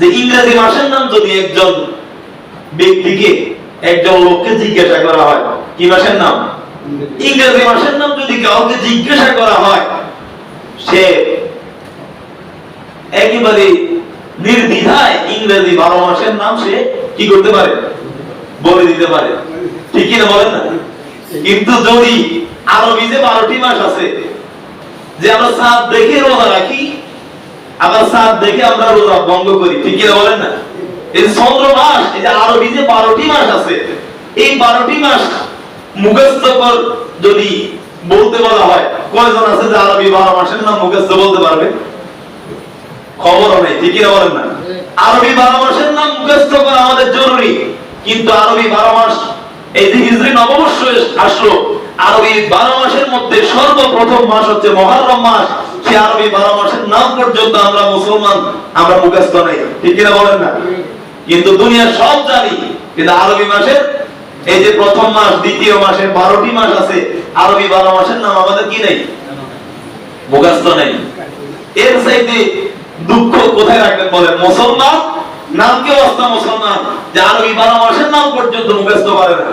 যে ইংরেজি মাসের নাম যদি একজন ব্যক্তিকে একজন লোককে জিজ্ঞাসা করা হয় কি মাসের নাম? ইংরেজি। মাসের নাম যদি কাউকে জিজ্ঞাসা করা হয় সে একেবারে নির্দ্বিধায় ইংরেজি বারো মাসের নাম সে কি করতে পারে? বলে দিতে পারে। ঠিক কিনা বলেন না? কিন্তু যদি আরবি যে বারোটি মাস আছে যে আমরা সাত দেখে রোজা রাখি সাত দেখে আমরা রোজা ভঙ্গ করি। ঠিক কিনা বলেন না? এই চন্দ্র মাস, এই যে আরবি যে বারোটি মাস আছে, এই বারোটি মাস মুখস্থ কর যদি বলতে বলা হয়। কয়জন আছে যে আরবি বারো মাসের নাম মুখস্থ বলতে পারবে? খবরও নেই, ঠিক কিনা বলেন না? আরবি বারো মাসের নাম মুখস্থ করা আমাদের জরুরি। কিন্তু আরবি বারো মাস, এই যে হিজরি নববর্ষ আসলো, আরবি বারো মাসের মধ্যে সর্বপ্রথম মাস হচ্ছে মহরম মাস। সে আরবি বারো মাসের নাম পর্যন্ত আমরা মুসলমান, আমরা মুখস্থ নেই। ঠিক কিনা বলেন না? কিন্তু দুনিয়ার সব জানি, কিন্তু আরবি মাসের এই যে প্রথম মাস, দ্বিতীয় মাসে বারোটি মাস আছে, আরবি বারো মাসের নাম আমাদের কি নেই? মুখস্থ নেই। এর চাইতে দুঃখ কোথায় রাখবেন বলেন? মুসলমান? নামকে অবস্থা মুসলমান? যে আরবি বারো মাসের নাম পর্যন্ত মুখস্থ পারে না।